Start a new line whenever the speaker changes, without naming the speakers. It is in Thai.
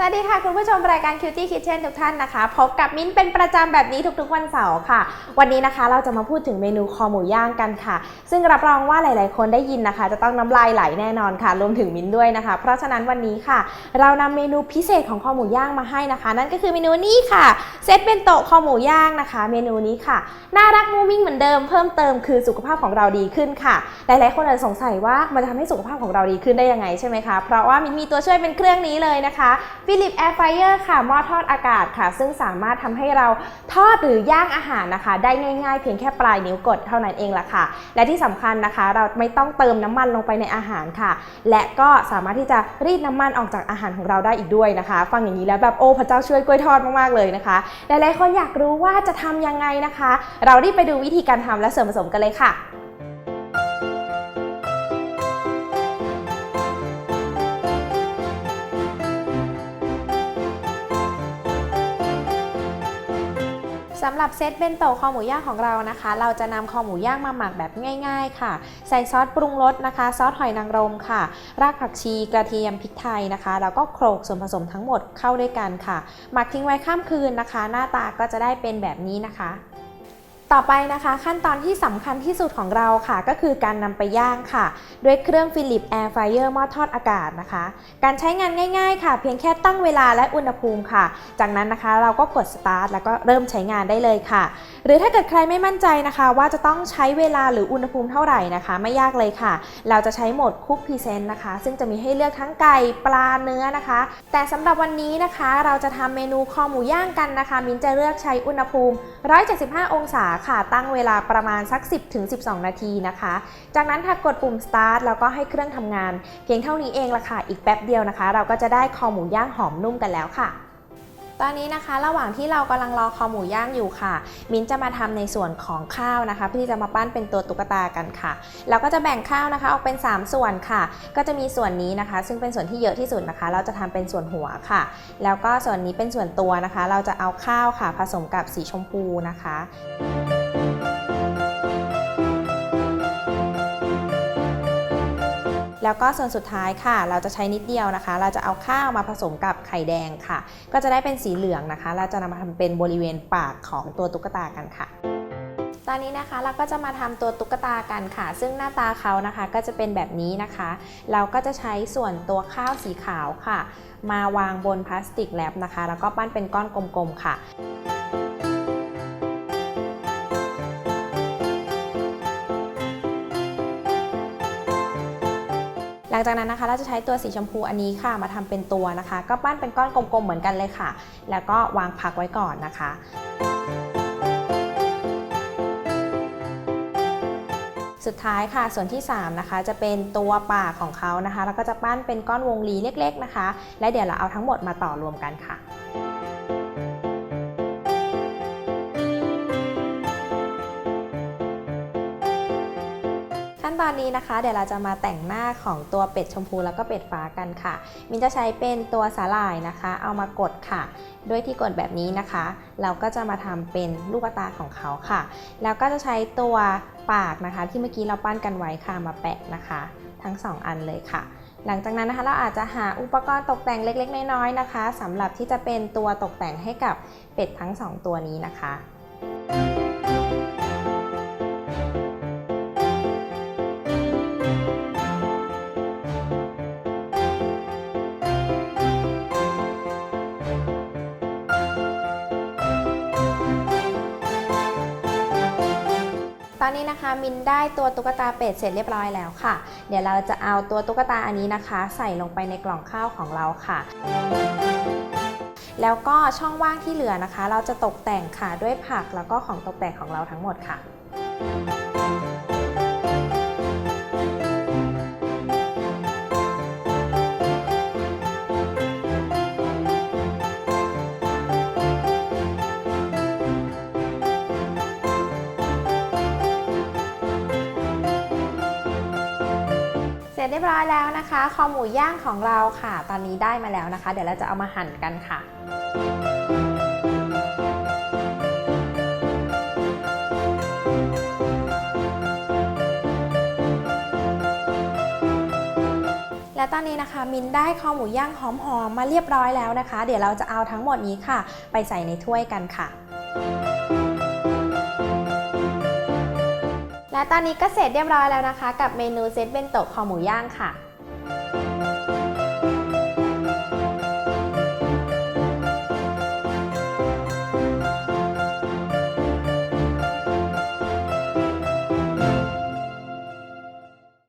สวัสดีค่ะ คุณผู้ชมรายการ Cutie Kitchen ทุกท่านนะคะ พบกับมิ้นเป็นประจำแบบนี้ทุกๆวันเสาร์ค่ะ วันนี้นะคะเราจะมาพูดถึงเมนูคอหมูย่างกันค่ะ ซึ่งรับรองว่าหลายๆ คนได้ยินนะคะ จะต้องน้ำลายไหลแน่นอนค่ะ รวมถึงมิ้นด้วยนะคะ เพราะฉะนั้นวันนี้ค่ะ เรานำเมนูพิเศษของคอหมูย่างมาให้นะคะ นั่นก็คือเมนูนี้ค่ะเซตเป็นโตะคอหมูย่างนะคะ เมนูนี้ค่ะน่ารักมูมิ่งเหมือนเดิมเพิ่มเติมคือสุขภาพของเราดีขึ้นค่ะ หลายๆ คนอาจจะสงสัยว่ามันจะทำให้สุขภาพของเราดีขึ้นได้ยังไงใช่ไหมคะเพราะว่ามินมีตัวช่วยเป็นเครื่องนี้เลยนะคะฟิลิปแอร์ไฟเออร์ค่ะหม้อทอดอากาศค่ะ ซึ่งสามารถทำให้เราทอดหรือย่างอาหารนะคะ ได้ง่ายๆ เพียงแค่ปลายนิ้วกดเท่านั้นเองละค่ะ และที่สำคัญนะคะ เราไม่ต้องเติมน้ำมันลงไปในอาหารค่ะ และก็สามารถที่จะรีดน้ำมันออกจากอาหารของเราได้อีกด้วยนะคะ ฟังอย่างนี้แล้วแบบโอ้พระเจ้าช่วยกล้วยทอดมากๆเลยนะคะหลายๆคนอยากรู้ว่าจะทำยังไงนะคะ เรารีบไปดูวิธีการทำและส่วนผสมกันเลยค่ะ สำหรับเซตเบนโตะคอหมูย่างของเรานะคะ เราจะนำคอหมูย่างมาหมักแบบง่าย ๆ ค่ะ ใส่ซอสปรุงรสนะคะ ซอสหอยนางรมค่ะ รากผักชีกระเทียมพริกไทยนะคะ แล้วก็โขลกส่วนผสมทั้งหมดเข้าด้วยกันค่ะ หมักทิ้งไว้ข้ามคืนนะคะ หน้าตาก็จะได้เป็นแบบนี้นะคะ ต่อไปนะคะขั้นตอนที่สำคัญที่สุดของเราค่ะ ก็คือการนำไปย่างค่ะ ด้วยเครื่องฟิลิปแอร์ไฟเออร์หม้อทอดอากาศนะคะ การใช้งานง่าย ๆ ค่ะ เพียงแค่ตั้งเวลาและอุณหภูมิค่ะ จากนั้นนะคะเราก็กดสตาร์ทแล้วก็เริ่มใช้งานได้เลยค่ะ หรือถ้าเกิดใครไม่มั่นใจนะคะ ว่าจะต้องใช้เวลาหรืออุณหภูมิเท่าไหร่นะคะ ไม่ยากเลยค่ะ เราจะใช้โหมดคุกพรีเซนต์นะคะ ซึ่งจะมีให้เลือกทั้งไก่ปลาเนื้อนะคะ แต่สำหรับวันนี้นะคะ เราจะทำเมนูคอหมูย่างกันนะคะ มิ้นจะเลือกใช้อุณหภูมิ 175 องศาค่ะตั้งเวลาประมาณสัก 10-12 นาทีนะคะ จากนั้นค่ะกดปุ่ม start แล้วก็ให้เครื่องทำงาน เพียงเท่านี้เองละค่ะ อีกแป๊บเดียวนะคะ เราก็จะได้คอหมูย่างหอมนุ่มกันแล้วค่ะ ตอนนี้นะคะระหว่างที่เรากำลังรอคอหมูย่างอยู่ค่ะ มิ้นจะมาทำในส่วนของข้าวนะคะเพื่อที่จะมาปั้นเป็นตัวตุ๊กตากันค่ะ เราก็จะแบ่งข้าวนะคะออกเป็น 3 ส่วนค่ะ ก็จะมีส่วนนี้นะคะ ซึ่งเป็นส่วนที่เยอะที่สุดนะคะ เราจะทำเป็นส่วนหัวค่ะ แล้วก็ส่วนนี้เป็นส่วนตัวนะคะ เราจะเอาข้าวค่ะ ผสมกับสีชมพูนะคะ แล้วก็ส่วนสุดท้ายค่ะ เราจะใช้นิดเดียวนะคะ เราจะเอาข้าวมาผสมกับไข่แดงค่ะ ก็จะได้เป็นสีเหลืองนะคะ เราจะนำมาทำเป็นบริเวณปากของตัวตุ๊กตากันค่ะ ตอนนี้นะคะเราก็จะมาทำตัวตุ๊กตากันค่ะ ซึ่งหน้าตาเขานะคะก็จะเป็นแบบนี้นะคะ เราก็จะใช้ส่วนตัวข้าวสีขาวค่ะ มาวางบนพลาสติกแรปนะคะ แล้วก็ปั้นเป็นก้อนกลมๆค่ะ ลังจากนั้นนะคะเราจะใช้ตัวสีชมพูอันนี้ค่ะ มาทำเป็นตัวนะคะ ก็ปั้นเป็นก้อนกลมๆเหมือนกันเลยค่ะ แล้วก็วางพักไว้ก่อนนะคะสุดท้ายค่ะส่วนที่ 3 นะคะ จะเป็นตัวปากของเขานะคะ แล้วก็จะปั้นเป็นก้อนวงรีเล็ก ๆ นะคะ และเดี๋ยวเราเอาทั้งหมดมาต่อรวมกันค่ะ ขั้นตอนนี้นะคะ เดี๋ยวเราจะมาแต่งหน้าของตัวเป็ดชมพูแล้วก็เป็ดฟ้ากันค่ะ มินจะใช้เป็นตัวสาหร่ายนะคะ เอามากดค่ะ ด้วยที่กดแบบนี้นะคะ เราก็จะมาทำเป็นลูกตาของเขาค่ะ แล้วก็จะใช้ตัวปากนะคะ ที่เมื่อกี้เราปั้นกันไว้ค่ะมาแปะนะคะ ทั้ง 2 อันเลยค่ะหลังจากนั้นนะคะเราอาจจะหาอุปกรณ์ตกแต่งเล็ก ๆ น้อยๆนะคะสำหรับที่จะเป็นตัวตกแต่งให้กับเป็ดทั้ง 2 ตัวนี้นะคะ อนนี้นะคะ มินได้ตัวตุ๊กตาเป็ดเสร็จเรียบร้อยแล้วค่ะ เดี๋ยวเราจะเอาตัวตุ๊กตาอันนี้นะคะ ใส่ลงไปในกล่องข้าวของเราค่ะแล้วก็ช่องว่างที่เหลือนะคะ เราจะตกแต่งค่ะด้วยผักแล้วก็ของตกแต่งของเราทั้งหมดค่ะ สร็จเรียบร้อยแล้วนะคะ คอหมูย่างของเราค่ะ ตอนนี้ได้มาแล้วนะคะ เดี๋ยวเราจะเอามาหั่นกันค่ะและตอนนี้นะคะมินได้คอหมูย่างหอมๆมาเรียบร้อยแล้วนะคะ เดี๋ยวเราจะเอาทั้งหมดนี้ค่ะ ไปใส่ในถ้วยกันค่ะ และตอนนี้ก็เสร็จเรียบร้อยแล้วนะคะ กับเมนูเซตเบนโตะคอหมูย่างค่ะ